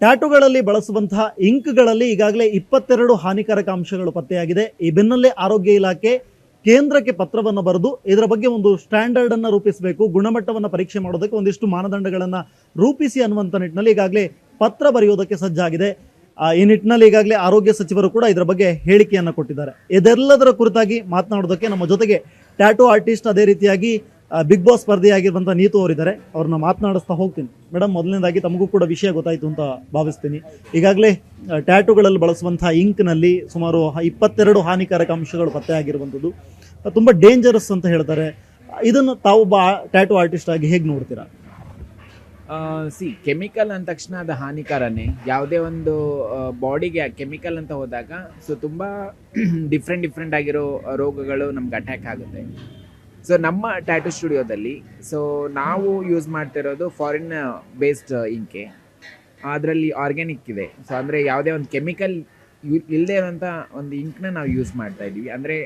ಟ್ಯಾಟುಗಳಲ್ಲಿ ಬಳಸುವಂತಹ ಇಂಕ್ಗಳಲ್ಲಿ ಈಗಾಗಲೇ ಇಪ್ಪತ್ತೆರಡು ಹಾನಿಕಾರಕ ಅಂಶಗಳು ಪತ್ತೆಯಾಗಿದೆ. ಈ ಬೆನ್ನಲ್ಲೇ ಆರೋಗ್ಯ ಇಲಾಖೆ ಕೇಂದ್ರಕ್ಕೆ ಪತ್ರವನ್ನು ಬರೆದು ಇದರ ಬಗ್ಗೆ ಒಂದು ಸ್ಟ್ಯಾಂಡರ್ಡ್ ಅನ್ನು ರೂಪಿಸಬೇಕು, ಗುಣಮಟ್ಟವನ್ನು ಪರೀಕ್ಷೆ ಮಾಡೋದಕ್ಕೆ ಒಂದಿಷ್ಟು ಮಾನದಂಡಗಳನ್ನು ರೂಪಿಸಿ ಅನ್ನುವಂಥ ನಿಟ್ಟಿನಲ್ಲಿ ಈಗಾಗಲೇ ಪತ್ರ ಬರೆಯೋದಕ್ಕೆ ಸಜ್ಜಾಗಿದೆ. ಈ ನಿಟ್ಟಿನಲ್ಲಿ ಈಗಾಗಲೇ ಆರೋಗ್ಯ ಸಚಿವರು ಕೂಡ ಇದರ ಬಗ್ಗೆ ಹೇಳಿಕೆಯನ್ನು ಕೊಟ್ಟಿದ್ದಾರೆ. ಇದೆಲ್ಲದರ ಕುರಿತಾಗಿ ಮಾತನಾಡೋದಕ್ಕೆ ನಮ್ಮ ಜೊತೆಗೆ ಟ್ಯಾಟೋ ಆರ್ಟಿಸ್ಟ್ ಅದೇ ರೀತಿಯಾಗಿ ಬಿಗ್ ಬಾಸ್ ಸ್ಪರ್ಧೆಯಾಗಿರುವಂಥ ನೀತು ಅವರಿದ್ದಾರೆ. ಅವ್ರನ್ನ ಮಾತನಾಡಿಸ್ತಾ ಹೋಗ್ತೀನಿ. ಮೇಡಮ್ ಮೊದಲನೇದಾಗಿ ತಮಗೂ ಕೂಡ ವಿಷಯ ಗೊತ್ತಾಯಿತು ಅಂತ ಭಾವಿಸ್ತೀನಿ. ಈಗಾಗಲೇ ಟ್ಯಾಟುಗಳಲ್ಲಿ ಬಳಸುವಂತಹ ಇಂಕ್ನಲ್ಲಿ ಸುಮಾರು ಇಪ್ಪತ್ತೆರಡು ಹಾನಿಕಾರಕ ಅಂಶಗಳು ಪತ್ತೆಯಾಗಿರುವಂಥದ್ದು ತುಂಬ ಡೇಂಜರಸ್ ಅಂತ ಹೇಳ್ತಾರೆ. ಇದನ್ನು ತಾವು ಒಬ್ಬ ಟ್ಯಾಟೂ ಆರ್ಟಿಸ್ಟ್ ಆಗಿ ಹೇಗೆ ನೋಡ್ತೀರಾ? ಸಿ ಕೆಮಿಕಲ್ ಅಂದ ತಕ್ಷಣ ಅದು ಹಾನಿಕಾರನೇ. ಯಾವುದೇ ಒಂದು ಬಾಡಿಗೆ ಕೆಮಿಕಲ್ ಅಂತ ಹೋದಾಗ ಸೊ ತುಂಬ ಡಿಫ್ರೆಂಟ್ ಡಿಫ್ರೆಂಟ್ ಆಗಿರೋ ರೋಗಗಳು ನಮ್ಗೆ ಅಟ್ಯಾಕ್ ಆಗುತ್ತೆ. ಸೊ ನಮ್ಮ ಟ್ಯಾಟೂ ಸ್ಟುಡಿಯೋದಲ್ಲಿ ಸೊ ನಾವು ಯೂಸ್ ಮಾಡ್ತಿರೋದು ಫಾರಿನ್ ಬೇಸ್ಡ್ ಇಂಕೆ. ಅದರಲ್ಲಿ ಆರ್ಗ್ಯಾನಿಕ್ ಇದೆ. ಸೊ ಅಂದರೆ ಯಾವುದೇ ಒಂದು ಕೆಮಿಕಲ್ ಯೂ ಇಲ್ಲದೆ ಇರೋಂಥ ಒಂದು ಇಂಕ್ನ ನಾವು ಯೂಸ್ ಮಾಡ್ತಾ ಇದ್ದೀವಿ. ಅಂದರೆ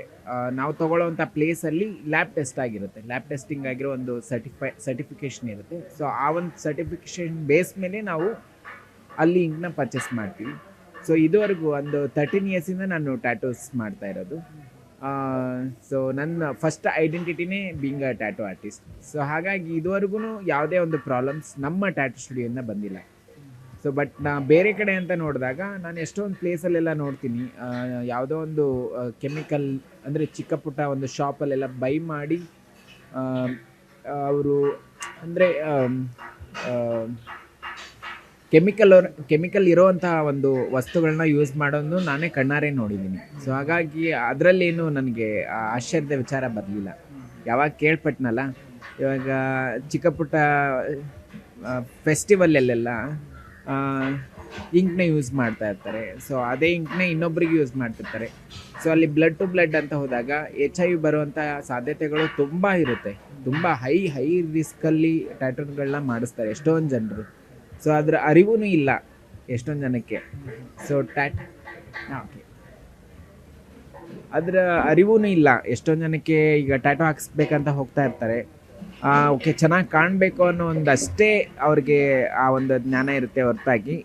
ನಾವು ತೊಗೊಳ್ಳೋವಂಥ ಪ್ಲೇಸಲ್ಲಿ ಲ್ಯಾಬ್ ಟೆಸ್ಟ್ ಆಗಿರುತ್ತೆ. ಲ್ಯಾಬ್ ಟೆಸ್ಟಿಂಗ್ ಆಗಿರೋ ಒಂದು ಸರ್ಟಿಫೈ ಸರ್ಟಿಫಿಕೇಷನ್ ಇರುತ್ತೆ. ಸೊ ಆ ಒಂದು ಸರ್ಟಿಫಿಕೇಷನ್ ಬೇಸ್ ಮೇಲೆ ನಾವು ಅಲ್ಲಿ ಇಂಕ್ನ ಪರ್ಚೇಸ್ ಮಾಡ್ತೀವಿ. ಸೊ ಇದುವರೆಗೂ ಒಂದು ತರ್ಟೀನ್ ಇಯರ್ಸಿಂದ ನಾನು ಟ್ಯಾಟೂಸ್ ಮಾಡ್ತಾ ಇರೋದು. ಸೊ ನನ್ನ first ಐಡೆಂಟಿಟಿನೇ being a tattoo artist so ಹಾಗಾಗಿ ಇದುವರೆಗೂ ಯಾವುದೇ ಒಂದು ಪ್ರಾಬ್ಲಮ್ಸ್ ನಮ್ಮ ಟ್ಯಾಟೋ ಸ್ಟುಡಿಯೋನ ಬಂದಿಲ್ಲ. ಸೊ ಬಟ್ ನಾ ಬೇರೆ ಕಡೆ ಅಂತ ನೋಡಿದಾಗ ನಾನು ಎಷ್ಟೊಂದು ಪ್ಲೇಸಲ್ಲೆಲ್ಲ ನೋಡ್ತೀನಿ. ಯಾವುದೋ ಒಂದು ಕೆಮಿಕಲ್ ಅಂದರೆ ಚಿಕ್ಕ ಪುಟ್ಟ ಒಂದು ಶಾಪಲ್ಲೆಲ್ಲ ಬೈ ಮಾಡಿ ಅವರು ಅಂದರೆ ಕೆಮಿಕಲ್ ಕೆಮಿಕಲ್ ಇರೋವಂತಹ ಒಂದು ವಸ್ತುಗಳನ್ನ ಯೂಸ್ ಮಾಡೋದು ನಾನೇ ಕಣ್ಣಾರೆ ನೋಡಿದ್ದೀನಿ. ಸೊ ಹಾಗಾಗಿ ಅದರಲ್ಲೇನು ನನಗೆ ಆಶ್ಚರ್ಯದ ವಿಚಾರ ಬರಲಿಲ್ಲ. ಯಾವಾಗ ಕೇಳ್ಪಟ್ನಲ್ಲ, ಇವಾಗ ಚಿಕ್ಕ ಪುಟ್ಟ ಫೆಸ್ಟಿವಲ್ಲೆಲ್ಲ ಇಂಕ್ನ ಯೂಸ್ ಮಾಡ್ತಾ ಇರ್ತಾರೆ. ಸೊ ಅದೇ ಇಂಕ್ನ ಇನ್ನೊಬ್ರಿಗೆ ಯೂಸ್ ಮಾಡ್ತಿರ್ತಾರೆ. ಸೊ ಅಲ್ಲಿ ಬ್ಲಡ್ ಟು ಬ್ಲಡ್ ಅಂತ ಹೋದಾಗ ಎಚ್ ಐ ವಿ ಬರುವಂಥ ಸಾಧ್ಯತೆಗಳು ತುಂಬ ಇರುತ್ತೆ. ತುಂಬ ಹೈ ಹೈ ರಿಸ್ಕಲ್ಲಿ ಟ್ಯಾಟೂನ್ಗಳನ್ನ ಮಾಡಿಸ್ತಾರೆ ಎಷ್ಟೊಂದು ಜನರು. ಸೊ ಅದರ ಅರಿವೂ ಇಲ್ಲ ಎಷ್ಟೊಂದು ಜನಕ್ಕೆ. ಸೊ ಟ್ಯಾಟ್ ಓಕೆ ಅದರ ಅರಿವೂ ಇಲ್ಲ ಎಷ್ಟೊಂದು ಜನಕ್ಕೆ ಈಗ ಟ್ಯಾಟೋ ಹಾಕಿಸ್ಬೇಕಂತ ಹೋಗ್ತಾ ಇರ್ತಾರೆ. ಓಕೆ ಚೆನ್ನಾಗಿ ಕಾಣಬೇಕು ಅನ್ನೋ ಒಂದಷ್ಟೇ ಅವ್ರಿಗೆ ಆ ಒಂದು ಜ್ಞಾನ ಇರುತ್ತೆ ಹೊರತಾಗಿ.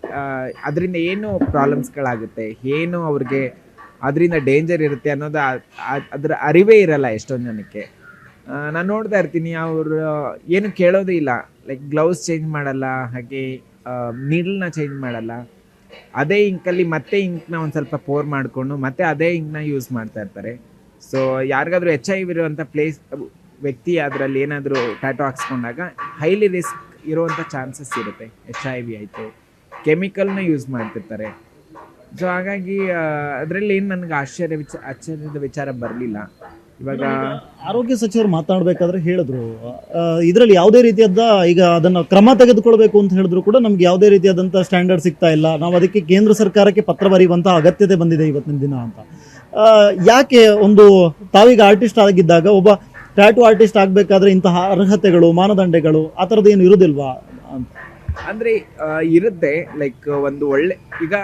ಅದರಿಂದ ಏನು ಪ್ರಾಬ್ಲಮ್ಸ್ಗಳಾಗುತ್ತೆ ಏನು ಅವ್ರಿಗೆ ಅದರಿಂದ ಡೇಂಜರ್ ಇರುತ್ತೆ ಅನ್ನೋದು ಅದರ ಅರಿವೇ ಇರಲ್ಲ ಎಷ್ಟೊಂದು ಜನಕ್ಕೆ. ನಾನು ನೋಡ್ತಾ ಇರ್ತೀನಿ, ಅವರು ಏನು ಕೇಳೋದೇ ಇಲ್ಲ. ಲೈಕ್ ಗ್ಲೌಸ್ ಚೇಂಜ್ ಮಾಡಲ್ಲ, ಹಾಗೆ ನೀಡಲ್ನ ಚೇಂಜ್ ಮಾಡಲ್ಲ. ಅದೇ ಇಂಕಲ್ಲಿ ಮತ್ತೆ ಇಂಕ್ನ ಒಂದು ಸ್ವಲ್ಪ ಪೋರ್ ಮಾಡಿಕೊಂಡು, ಮತ್ತೆ ಅದೇ ಇಂಕ್ನ ಯೂಸ್ ಮಾಡ್ತಾ ಇರ್ತಾರೆ. ಸೊ ಯಾರಿಗಾದ್ರೂ ಎಚ್ ಐ ಇರುವಂಥ ಪ್ಲೇಸ್ ವ್ಯಕ್ತಿ ಅದರಲ್ಲಿ ಏನಾದರೂ ಟ್ಯಾಟೋ ಹಾಕ್ಸ್ಕೊಂಡಾಗ ಹೈಲಿ ರಿಸ್ಕ್ ಇರುವಂಥ ಚಾನ್ಸಸ್ ಇರುತ್ತೆ. ಎಚ್ ಐ ವಿ ಆಯಿತು ಕೆಮಿಕಲ್ನ ಯೂಸ್ ಮಾಡ್ತಿರ್ತಾರೆ. ಸೊ ಹಾಗಾಗಿ ಅದರಲ್ಲಿ ಏನು ನನಗೆ ಆಶ್ಚರ್ಯ ವಿಚ, ಆಶ್ಚರ್ಯದ ವಿಚಾರ ಬರಲಿಲ್ಲ. ಇವಾಗ ಆರೋಗ್ಯ ಸಚಿವರು ಮಾತನಾಡಬೇಕಾದ್ರೆ ಹೇಳಿದ್ರು. ಇದರಲ್ಲಿ ಯಾವುದೇ ರೀತಿಯಾದ ಈಗ ಅದನ್ನು ಕ್ರಮ ತೆಗೆದುಕೊಳ್ಬೇಕು ಅಂತ ಹೇಳಿದ್ರು ಕೂಡ ನಮ್ಗೆ ಯಾವುದೇ ರೀತಿಯಾದಂಥ ಸ್ಟ್ಯಾಂಡರ್ಡ್ ಸಿಗ್ತಾ ಇಲ್ಲ. ನಾವು ಅದಕ್ಕೆ ಕೇಂದ್ರ ಸರ್ಕಾರಕ್ಕೆ ಪತ್ರ ಬರೆಯುವಂತಹ ಅಗತ್ಯತೆ ಬಂದಿದೆ ಇವತ್ತಿನ ದಿನ ಅಂತ. ಯಾಕೆ ಒಂದು ತಾವೀಗ ಆರ್ಟಿಸ್ಟ್ ಆಗಿದ್ದಾಗ ಒಬ್ಬ ಟ್ಯಾಟು ಆರ್ಟಿಸ್ಟ್ ಆಗಬೇಕಾದ್ರೆ ಇಂತಹ ಅರ್ಹತೆಗಳು, ಮಾನದಂಡಗಳು ಆ ಥರದ್ದು ಏನು ಇರುವುದಿಲ್ವಾ ಅಂತ? ಅಂದ್ರೆ ಇರುತ್ತೆ ಲೈಕ್ ಒಂದು ಒಳ್ಳೆ, ಈಗ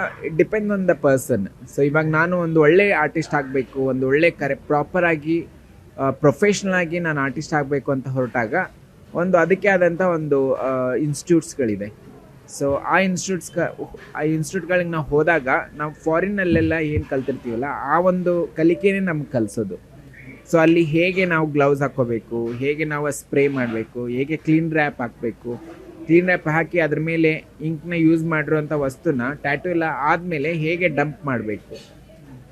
depend on the person so ಇವಾಗ ನಾನು ಒಂದು ಒಳ್ಳೆ ಆರ್ಟಿಸ್ಟ್ ಆಗಬೇಕು, ಒಂದು ಒಳ್ಳೆ ಕರೆ ಪ್ರಾಪರ್ ಆಗಿ ಪ್ರೊಫೆಷ್ನಲ್ ಆಗಿ ನಾನು ಆರ್ಟಿಸ್ಟ್ ಆಗಬೇಕು ಅಂತ ಹೊರಟಾಗ, ಒಂದು ಅದಕ್ಕೆ ಆದಂಥ ಒಂದು ಇನ್ಸ್ಟಿಟ್ಯೂಟ್ಸ್ಗಳಿದೆ ಸೊ ಆ ಇನ್ಸ್ಟಿಟ್ಯೂಟ್ಸ್ ಆ ಇನ್ಸ್ಟಿಟ್ಯೂಟ್ಗಳಿಗೆ ನಾವು ಹೋದಾಗ, ನಾವು ಫಾರಿನ್ನಲ್ಲೆಲ್ಲ ಏನು ಕಲ್ತಿರ್ತೀವಲ್ಲ, ಆ ಒಂದು ಕಲಿಕೆನೇ ನಮ್ಗೆ ಕಲಿಸೋದು. ಸೊ ಅಲ್ಲಿ ಹೇಗೆ ನಾವು ಗ್ಲೌಸ್ ಹಾಕೋಬೇಕು, ಹೇಗೆ ನಾವು ಸ್ಪ್ರೇ ಮಾಡಬೇಕು, ಹೇಗೆ ಕ್ಲೀನ್ ರ್ಯಾಪ್ ಹಾಕಬೇಕು ಕ್ಲೀನ್ ರ್ಯಾಪ್ ಹಾಕಿ ಅದ್ರ ಮೇಲೆ ಇಂಕ್ನ ಯೂಸ್ ಮಾಡಿರುವಂಥ ವಸ್ತುನ ಟ್ಯಾಟೂ ಎಲ್ಲ ಆದಮೇಲೆ ಹೇಗೆ ಡಂಪ್ ಮಾಡಬೇಕು?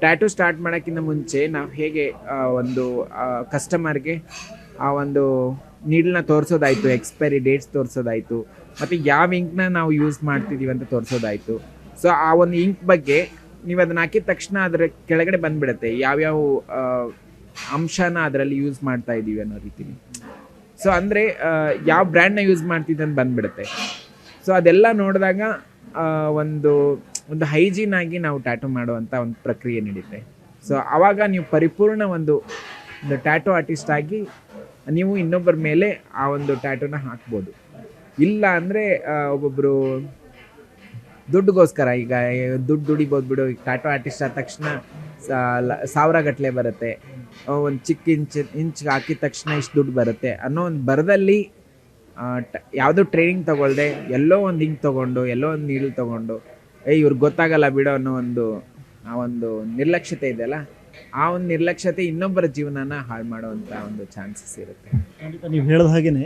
ಟ್ಯಾಟೂ ಸ್ಟಾರ್ಟ್ ಮಾಡೋಕ್ಕಿಂತ ಮುಂಚೆ ನಾವು ಹೇಗೆ ಒಂದು ಕಸ್ಟಮರ್ಗೆ ಆ ಒಂದು ನೀಡಲ್ನ ತೋರಿಸೋದಾಯಿತು ಎಕ್ಸ್ಪೈರಿ ಡೇಟ್ಸ್ ತೋರಿಸೋದಾಯಿತು, ಮತ್ತು ಯಾವ ಇಂಕ್ನ ನಾವು ಯೂಸ್ ಮಾಡ್ತಿದ್ದೀವಿ ಅಂತ ತೋರಿಸೋದಾಯಿತು. ಸೊ ಆ ಒಂದು ಇಂಕ್ ಬಗ್ಗೆ ನೀವು ಅದನ್ನ ಹಾಕಿದ ತಕ್ಷಣ ಅದರ ಕೆಳಗಡೆ ಬಂದ್ಬಿಡುತ್ತೆ, ಯಾವ್ಯಾವ ಅಂಶನ ಅದರಲ್ಲಿ ಯೂಸ್ ಮಾಡ್ತಾ ಇದ್ದೀವಿ ಅನ್ನೋ ರೀತಿಲಿ. ಸೊ ಅಂದರೆ ಯಾವ ಬ್ರ್ಯಾಂಡ್ನ ಯೂಸ್ ಮಾಡ್ತಿದ್ದೆ ಅಂತ ಬಂದ್ಬಿಡುತ್ತೆ. ಸೊ ಅದೆಲ್ಲ ನೋಡಿದಾಗ ಒಂದು ಒಂದು ಹೈಜೀನ್ ಆಗಿ ನಾವು ಟ್ಯಾಟೂ ಮಾಡುವಂಥ ಒಂದು ಪ್ರಕ್ರಿಯೆ ನಡೀತೆ. ಸೊ ಆವಾಗ ನೀವು ಪರಿಪೂರ್ಣ ಒಂದು ಒಂದು ಟ್ಯಾಟೂ ಆರ್ಟಿಸ್ಟ್ ಆಗಿ, ನೀವು ಇನ್ನೊಬ್ಬರ ಮೇಲೆ ಆ ಒಂದು ಟ್ಯಾಟೋನ ಹಾಕ್ಬೋದು. ಇಲ್ಲ ಅಂದರೆ ಒಬ್ಬೊಬ್ಬರು ದುಡ್ಡುಗೋಸ್ಕರ ಈಗ, ದುಡ್ಡು ದುಡಿಬೋದು ಬಿಡು ಈಗ ಟ್ಯಾಟೋ ಆರ್ಟಿಸ್ಟ್ ಆದ ತಕ್ಷಣ ಸಾವಿರ ಗಟ್ಟಲೆ ಬರುತ್ತೆ. ಒಂದು ಚಿಕ್ಕ ಇಂಚ್ ಇಂಚ್ ಹಾಕಿದ ತಕ್ಷಣ ಇಷ್ಟು ದುಡ್ಡು ಬರುತ್ತೆ. ಅನ್ನೋ ಒಂದು ಬರದಲ್ಲಿ ಯಾವುದೋ ಟ್ರೈನಿಂಗ್ ತೊಗೊಳ್ದೆ, ಎಲ್ಲೋ ಒಂದು ಹಿಂಗೆ ತೊಗೊಂಡು, ಎಲ್ಲೋ ಒಂದು ನೀಳು ತೊಗೊಂಡು, ಏ ಇವ್ರಿಗೆ ಗೊತ್ತಾಗಲ್ಲ ಬಿಡೋ ಅನ್ನೋ ಒಂದು, ಆ ಒಂದು ನಿರ್ಲಕ್ಷ್ಯತೆ ಇದೆಯಲ್ಲ ಆ ಒಂದು ನಿರ್ಲಕ್ಷ್ಯತೆ ಇನ್ನೊಬ್ಬರ ಜೀವನನ ಹಾಳು ಮಾಡುವಂಥ ಒಂದು ಚಾನ್ಸಸ್ ಇರುತ್ತೆ. ನೀವು ಹೇಳಿದ ಹಾಗೇನೆ.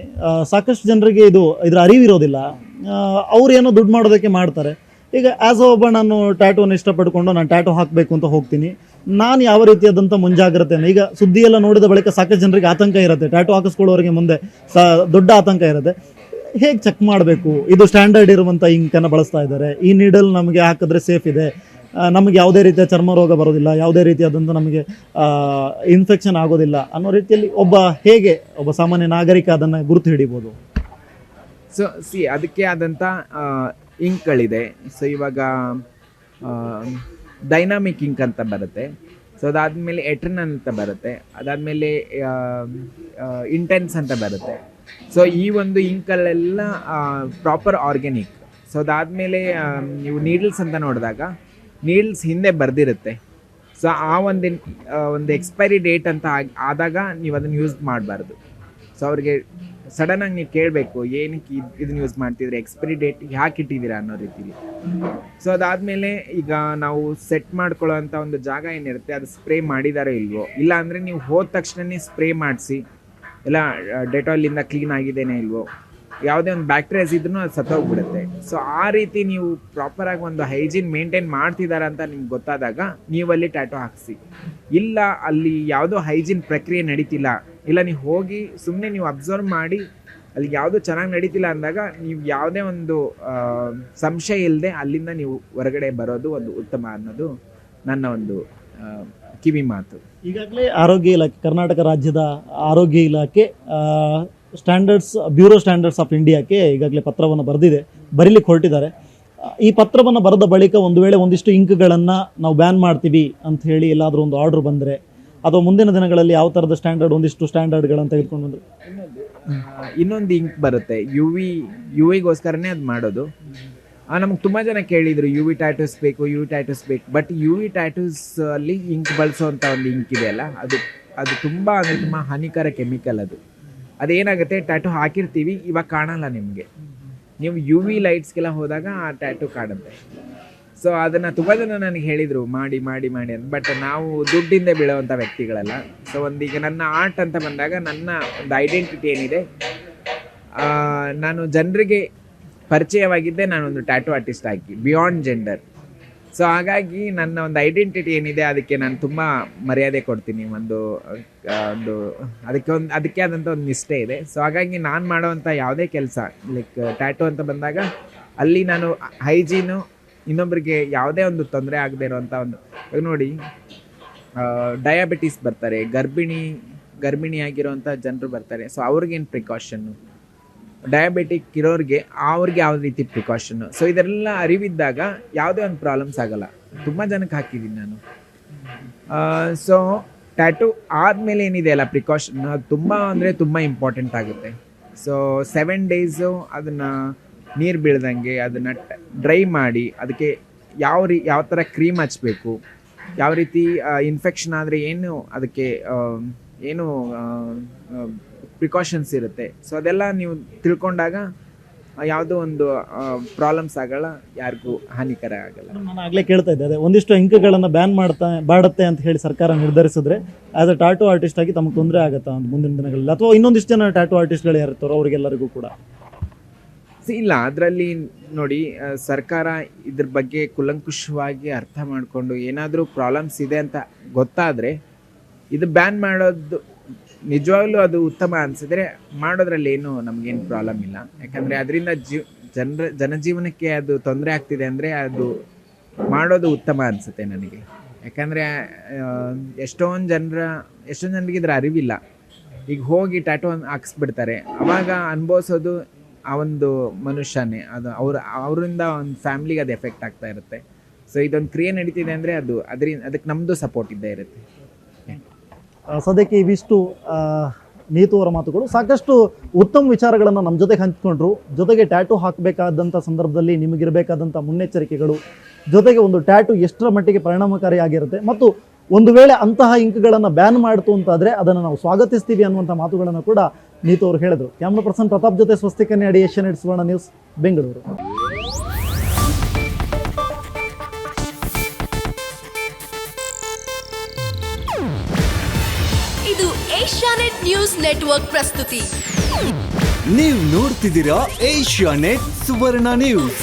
ಸಾಕಷ್ಟು ಜನರಿಗೆ ಇದು, ಇದರ ಅರಿವಿರೋದಿಲ್ಲ. ಅವ್ರು ಏನೋ ದುಡ್ಡು ಮಾಡೋದಕ್ಕೆ ಮಾಡ್ತಾರೆ. ಈಗ ಆಸ್ ಒಬ್ಬ ನಾನು ಟ್ಯಾಟೂನ ಇಷ್ಟಪಡ್ಕೊಂಡು ನಾನು ಟ್ಯಾಟೂ ಹಾಕಬೇಕು ಅಂತ ಹೋಗ್ತೀನಿ. ನಾನು ಯಾವ ರೀತಿಯಾದಂಥ ಮುಂಜಾಗ್ರತೆಯನ್ನು ಈಗ ಸುದ್ದಿ ಎಲ್ಲ ನೋಡಿದ ಬಳಿಕ ಸಾಕಷ್ಟು ಜನರಿಗೆ ಆತಂಕ ಇರುತ್ತೆ. ಟ್ಯಾಟೂ ಹಾಕಿಸ್ಕೊಳ್ಳೋರಿಗೆ ಮುಂದೆ ಸ ದೊಡ್ಡ ಆತಂಕ ಇರುತ್ತೆ. ಹೇಗೆ ಚೆಕ್ ಮಾಡಬೇಕು? ಇದು ಸ್ಟ್ಯಾಂಡರ್ಡ್ ಇರುವಂಥ ಇಂಕನ್ನು ಬಳಸ್ತಾ ಇದ್ದಾರೆ. ಈ ನೀಡಲ್ ನಮಗೆ ಹಾಕಿದ್ರೆ ಸೇಫ್ ಇದೆ. ನಮಗೆ ಯಾವುದೇ ರೀತಿಯ ಚರ್ಮ ರೋಗ ಬರೋದಿಲ್ಲ, ಯಾವುದೇ ರೀತಿಯಾದಂಥ ನಮಗೆ ಇನ್ಫೆಕ್ಷನ್ ಆಗೋದಿಲ್ಲ ಅನ್ನೋ ರೀತಿಯಲ್ಲಿ ಒಬ್ಬ ಹೇಗೆ ಒಬ್ಬ ಸಾಮಾನ್ಯ ನಾಗರಿಕ ಅದನ್ನು ಗುರುತು ಹಿಡಿಬೋದು? ಸೊ ಸಿ ಅದಕ್ಕೆ ಆದಂಥ ಇಂಕ್ಗಳಿದೆ ಸೊ ಇವಾಗ ಡೈನಾಮಿಕ್ ಇಂಕ್ ಅಂತ ಬರುತ್ತೆ. ಸೊ ಅದಾದಮೇಲೆ ಎಟ್ರನ್ ಅಂತ ಬರುತ್ತೆ. ಅದಾದಮೇಲೆ ಇಂಟೆನ್ಸ್ ಅಂತ ಬರುತ್ತೆ. ಸೊ ಈ ಒಂದು ಇಂಕಲ್ಲೆಲ್ಲ ಪ್ರಾಪರ್ ಆರ್ಗ್ಯಾನಿಕ್ ಸೊ ಅದಾದಮೇಲೆ ನೀವು ನೀಡಲ್ಸ್ ಅಂತ ನೋಡಿದಾಗ ನೀಡಲ್ಸ್ ಹಿಂದೆ ಬರೆದಿರುತ್ತೆ. ಸೊ ಆ ಒಂದು ಒಂದು ಎಕ್ಸ್ಪೈರಿ ಡೇಟ್ ಅಂತ ಆದಾಗ ನೀವು ಅದನ್ನು ಯೂಸ್ ಮಾಡಬಾರ್ದು. ಸೊ ಅವ್ರಿಗೆ ಸಡನ್ನಾಗಿ ನೀವು ಕೇಳಬೇಕು, ಏನಕ್ಕೆ ಇದು ಇದನ್ನ ಯೂಸ್ ಮಾಡ್ತಿದ್ರೆ ಎಕ್ಸ್ಪೈರಿ ಡೇಟ್ ಯಾಕೆ ಇಟ್ಟಿದ್ದೀರಾ ಅನ್ನೋ ರೀತಿಲಿ ಸೊ ಅದಾದಮೇಲೆ ಈಗ ನಾವು ಸೆಟ್ ಮಾಡ್ಕೊಳ್ಳೋ ಒಂದು ಜಾಗ ಏನಿರುತ್ತೆ, ಅದು ಸ್ಪ್ರೇ ಮಾಡಿದಾರೋ ಇಲ್ವೋ, ಇಲ್ಲ ಅಂದರೆ ನೀವು ಹೋದ ತಕ್ಷಣನೇ ಸ್ಪ್ರೇ ಮಾಡಿಸಿ ಇಲ್ಲ ಡೆಟಾಲಿಂದ ಕ್ಲೀನ್ ಆಗಿದ್ದೇನೆ ಇಲ್ವೋ, ಯಾವುದೇ ಒಂದು ಬ್ಯಾಕ್ಟೀರಿಯಾಸ್ ಇದ್ರೂ ಅದು ಸತ್ತೋಗ್ಬಿಡುತ್ತೆ. ಸೊ ಆ ರೀತಿ ನೀವು ಪ್ರಾಪರಾಗಿ ಒಂದು ಹೈಜೀನ್ ಮೇಂಟೈನ್ ಮಾಡ್ತಿದ್ದಾರೆ ಅಂತ ನಿಮ್ಗೆ ಗೊತ್ತಾದಾಗ ನೀವು ಅಲ್ಲಿ ಟ್ಯಾಟೋ ಹಾಕ್ಸಿ. ಇಲ್ಲ, ಅಲ್ಲಿ ಯಾವುದೋ ಹೈಜೀನ್ ಪ್ರಕ್ರಿಯೆ ನಡೀತಿಲ್ಲ ಇಲ್ಲ ನೀವು ಹೋಗಿ ಸುಮ್ಮನೆ ನೀವು ಅಬ್ಸರ್ವ್ ಮಾಡಿ, ಅಲ್ಲಿ ಯಾವುದೋ ಚೆನ್ನಾಗಿ ನಡೀತಿಲ್ಲ ಅಂದಾಗ ನೀವು ಯಾವುದೇ ಒಂದು ಸಂಶಯ ಇಲ್ಲದೆ ಅಲ್ಲಿಂದ ನೀವು ಹೊರಗಡೆ ಬರೋದು ಒಂದು ಉತ್ತಮ ಅನ್ನೋದು ನನ್ನ ಒಂದು ಕಿವಿ ಮಾತು. ಈಗಾಗಲೇ ಆರೋಗ್ಯ ಇಲಾಖೆ, ಕರ್ನಾಟಕ ರಾಜ್ಯದ ಆರೋಗ್ಯ ಇಲಾಖೆ ಸ್ಟ್ಯಾಂಡರ್ಡ್ಸ್ ಬ್ಯೂರೋ ಸ್ಟ್ಯಾಂಡರ್ಡ್ಸ್ ಆಫ್ ಇಂಡಿಯಾಕ್ಕೆ ಈಗಾಗಲೇ ಪತ್ರವನ್ನು ಬರೆದಿದೆ, ಬರೀಲಿಕ್ಕೆ ಹೊರಟಿದ್ದಾರೆ. ಈ ಪತ್ರವನ್ನು ಬರೆದ ಬಳಿಕ ಒಂದು ವೇಳೆ ಒಂದಿಷ್ಟು ಇಂಕ್ಗಳನ್ನು ನಾವು ಬ್ಯಾನ್ ಮಾಡ್ತೀವಿ ಅಂತ ಹೇಳಿ ಎಲ್ಲಾದರೂ ಒಂದು ಆರ್ಡ್ರ್ ಬಂದರೆ ಅಥವಾ ಮುಂದಿನ ದಿನಗಳಲ್ಲಿ ಯಾವ ಥರದ ಸ್ಟ್ಯಾಂಡರ್ಡ್ ಒಂದಿಷ್ಟು ಸ್ಟ್ಯಾಂಡರ್ಡ್ಗಳನ್ನು ತೆಗೆದುಕೊಂಡು ಬಂದರು? ಇನ್ನೊಂದು ಇಂಕ್ ಬರುತ್ತೆ. ಯು ವಿ ಯು ವಿಗೋಸ್ಕರನೇ ಅದು ಮಾಡೋದು. ನಮ್ಗೆ ತುಂಬ ಜನ ಕೇಳಿದರು ಯು ವಿ ಟ್ಯಾಟೂಸ್ ಬೇಕು ಯು ವಿ ಟ್ಯಾಟೂಸ್ ಬೇಕು. ಬಟ್ ಯು ವಿ ಟ್ಯಾಟೂಸ್ ಅಲ್ಲಿ ಇಂಕ್ ಬಳಸುವಂಥ ಒಂದು ಇಂಕ್ ಇದೆ ಅಲ್ಲ ಅದು ಅದು ತುಂಬ ಅಂದರೆ ತುಂಬ ಹಾನಿಕರ ಕೆಮಿಕಲ್ ಅದು. ಅದೇನಾಗುತ್ತೆ ಟ್ಯಾಟೂ ಹಾಕಿರ್ತೀವಿ, ಇವಾಗ ಕಾಣಲ್ಲ ನಿಮಗೆ. ನೀವು ಯು ವಿ ಲೈಟ್ಸ್ಗೆಲ್ಲ ಹೋದಾಗ ಆ ಟ್ಯಾಟೂ ಕಾಣುತ್ತೆ. ಸೊ ಅದನ್ನು ತುಂಬ ಜನ ನನಗೆ ಹೇಳಿದರು, ಮಾಡಿ ಮಾಡಿ ಮಾಡಿ ಅಂತ. ಬಟ್ ನಾವು ದುಡ್ಡಿಂದ ಬೀಳೋವಂಥ ವ್ಯಕ್ತಿಗಳಲ್ಲ. ಸೊ ಒಂದೀಗ ನನ್ನ ಆರ್ಟ್ ಅಂತ ಬಂದಾಗ ನನ್ನ ಒಂದು ಐಡೆಂಟಿಟಿ ಏನಿದೆ ನಾನು ಜನರಿಗೆ ಪರಿಚಯವಾಗಿದ್ದೆ, ನಾನೊಂದು ಟ್ಯಾಟೂ ಆರ್ಟಿಸ್ಟ್ ಆಗಿ ಬಿಯಾಂಡ್ ಜೆಂಡರ್ ಸೊ ಹಾಗಾಗಿ ನನ್ನ ಒಂದು ಐಡೆಂಟಿಟಿ ಏನಿದೆ, ಅದಕ್ಕೆ ನಾನು ತುಂಬ ಮರ್ಯಾದೆ ಕೊಡ್ತೀನಿ. ಒಂದು ಒಂದು, ಅದಕ್ಕೆ ಒಂದು, ಅದಕ್ಕೆ ಆದಂಥ ಒಂದು ನಿಷ್ಠೆ ಇದೆ. ಸೊ ಹಾಗಾಗಿ ನಾನು ಮಾಡೋವಂಥ ಯಾವುದೇ ಕೆಲಸ ಲೈಕ್ ಟ್ಯಾಟೂ ಅಂತ ಬಂದಾಗ, ಅಲ್ಲಿ ನಾನು ಹೈಜೀನು ಇನ್ನೊಬ್ಬರಿಗೆ ಯಾವುದೇ ಒಂದು ತೊಂದರೆ ಆಗದೆ ಇರೋವಂಥ ಒಂದು, ಇವಾಗ ನೋಡಿ ಡಯಾಬಿಟಿಸ್ ಬರ್ತಾರೆ, ಗರ್ಭಿಣಿ ಗರ್ಭಿಣಿ ಆಗಿರೋವಂಥ ಜನರು ಬರ್ತಾರೆ. ಸೊ ಅವ್ರಿಗೇನು ಪ್ರಿಕಾಷನ್ನು ಡಯಾಬಿಟಿಕ್ ಇರೋರಿಗೆ ಅವ್ರಿಗೆ ಯಾವ ರೀತಿ ಪ್ರಿಕಾಷನ್ನು ಸೊ ಇದೆಲ್ಲ ಅರಿವಿದ್ದಾಗ ಯಾವುದೇ ಒಂದು ಪ್ರಾಬ್ಲಮ್ಸ್ ಆಗಲ್ಲ. ತುಂಬ ಜನಕ್ಕೆ ಹಾಕಿದ್ದೀನಿ ನಾನು. ಸೊ ಟ್ಯಾಟೂ ಆದಮೇಲೆ ಏನಿದೆ ಅಲ್ಲ ಪ್ರಿಕಾಷನ್ ಅದು ತುಂಬ ಅಂದರೆ ತುಂಬ ಇಂಪಾರ್ಟೆಂಟ್ ಆಗುತ್ತೆ. ಸೊ ಸೆವೆನ್ ಡೇಸು ಅದನ್ನು ನೀರು ಬೀಳ್ದಂಗೆ ಅದನ್ನು ಡ್ರೈ ಮಾಡಿ ಅದಕ್ಕೆ ಯಾವ ರೀ, ಯಾವ ಥರ ಕ್ರೀಮ್ ಹಚ್ಚಬೇಕು ಯಾವ ರೀತಿ ಇನ್ಫೆಕ್ಷನ್ ಆದರೆ ಏನು ಅದಕ್ಕೆ ಏನು ಪ್ರಿಕಾಷನ್ಸ್ ಇರುತ್ತೆ. ಸೊ ಅದೆಲ್ಲ ನೀವು ತಿಳ್ಕೊಂಡಾಗ ಯಾವುದೋ ಒಂದು ಪ್ರಾಬ್ಲಮ್ಸ್ ಆಗಲ್ಲ, ಯಾರಿಗೂ ಹಾನಿಕರ ಆಗಲ್ಲ. ನಾನು ಆಗಲೇ ಕೇಳ್ತಾ ಇದ್ದೆ, ಅದೇ ಒಂದಿಷ್ಟು ಇಂಕ್ಗಳನ್ನು ಬ್ಯಾನ್ ಮಾಡ್ತಾ, ಬಾಡುತ್ತೆ ಅಂತ ಹೇಳಿ ಸರ್ಕಾರ ನಿರ್ಧರಿಸಿದ್ರೆ ಆಸ್ ಅ ಟ್ಯಾಟೂ ಆರ್ಟಿಸ್ಟ್ ಆಗಿ ತಮಗೆ ತೊಂದರೆ ಆಗುತ್ತಾ ಮುಂದಿನ ದಿನಗಳಲ್ಲಿ? ಅಥವಾ ಇನ್ನೊಂದಿಷ್ಟು ಜನ ಟಾಟು ಆರ್ಟಿಸ್ಟ್ಗಳು ಯಾರಿರ್ತಾರೋ ಅವ್ರಿಗೆಲ್ಲರಿಗೂ ಕೂಡ? ಇಲ್ಲ, ಅದರಲ್ಲಿ ನೋಡಿ ಸರ್ಕಾರ ಇದ್ರ ಬಗ್ಗೆ ಕುಲಂಕುಷವಾಗಿ ಅರ್ಥ ಮಾಡಿಕೊಂಡು ಏನಾದರೂ ಪ್ರಾಬ್ಲಮ್ಸ್ ಇದೆ ಅಂತ ಗೊತ್ತಾದರೆ ಇದು ಬ್ಯಾನ್ ಮಾಡೋದು, ನಿಜವಾಗ್ಲೂ ಅದು ಉತ್ತಮ ಅನಿಸಿದ್ರೆ ಮಾಡೋದ್ರಲ್ಲಿ ಏನು ನಮಗೇನು ಪ್ರಾಬ್ಲಮ್ ಇಲ್ಲ. ಯಾಕಂದರೆ ಅದರಿಂದ ಜೀವ ಜನರ, ಜನಜೀವನಕ್ಕೆ ಅದು ತೊಂದರೆ ಆಗ್ತಿದೆ ಅಂದರೆ ಅದು ಮಾಡೋದು ಉತ್ತಮ ಅನಿಸುತ್ತೆ ನನಗೆ. ಯಾಕಂದರೆ ಎಷ್ಟೊಂದು ಜನರ, ಎಷ್ಟೊಂದು ಜನರಿಗೆ ಇದರ ಅರಿವಿಲ್ಲ. ಈಗ ಹೋಗಿ ಟ್ಯಾಟೋ ಹಾಕ್ಸ್ಬಿಡ್ತಾರೆ. ಅವಾಗ ಅನುಭವಿಸೋದು ಆ ಒಂದು ಮನುಷ್ಯನೇ, ಅದು ಅವ್ರ, ಅವರಿಂದ ಒಂದು ಫ್ಯಾಮ್ಲಿಗೆ ಅದು ಎಫೆಕ್ಟ್ ಆಗ್ತಾ ಇರುತ್ತೆ. ಸೊ ಇದೊಂದು ಕ್ರಿಯೆ ನಡೀತಿದೆ ಅಂದರೆ ಅದು ಅದರಿಂದ ಅದಕ್ಕೆ ನಮ್ಮದು ಸಪೋರ್ಟ್ ಇದ್ದೇ ಇರುತ್ತೆ. ಸದ್ಯಕ್ಕೆ ಇವಿಷ್ಟು ನೀತು ಅವರ ಮಾತುಗಳು. ಸಾಕಷ್ಟು ಉತ್ತಮ ವಿಚಾರಗಳನ್ನು ನಮ್ಮ ಜೊತೆಗೆ ಹಂಚಿಕೊಂಡ್ರು. ಜೊತೆಗೆ ಟ್ಯಾಟು ಹಾಕಬೇಕಾದಂಥ ಸಂದರ್ಭದಲ್ಲಿ ನಿಮಗಿರಬೇಕಾದಂಥ ಮುನ್ನೆಚ್ಚರಿಕೆಗಳು, ಜೊತೆಗೆ ಒಂದು ಟ್ಯಾಟು ಎಷ್ಟರ ಮಟ್ಟಿಗೆ ಪರಿಣಾಮಕಾರಿಯಾಗಿರುತ್ತೆ. ಮತ್ತು ಒಂದು ವೇಳೆ ಅಂತಹ ಇಂಕ್ಗಳನ್ನು ಬ್ಯಾನ್ ಮಾಡ್ತು ಅಂತಾದರೆ ಅದನ್ನು ನಾವು ಸ್ವಾಗತಿಸ್ತೀವಿ ಅನ್ನುವಂಥ ಮಾತುಗಳನ್ನು ಕೂಡ ನೀತು ಅವರು ಹೇಳಿದರು. ಕ್ಯಾಮ್ರಾ ಪರ್ಸನ್ ಪ್ರತಾಪ್ ಜೊತೆ ಸ್ವಸ್ತಿಕನ್ಯ ಅಡಿ Asianet Suvarna news Bengaluru. ಇದು ಏಷ್ಯಾನೆಟ್ ನ್ಯೂಸ್ ನೆಟ್ವರ್ಕ್ ಪ್ರಸ್ತುತಿ. ನೀವು ನೋಡ್ತಿದ್ದೀರಾ ಏಷ್ಯಾನೆಟ್ ಸುವರ್ಣ ನ್ಯೂಸ್.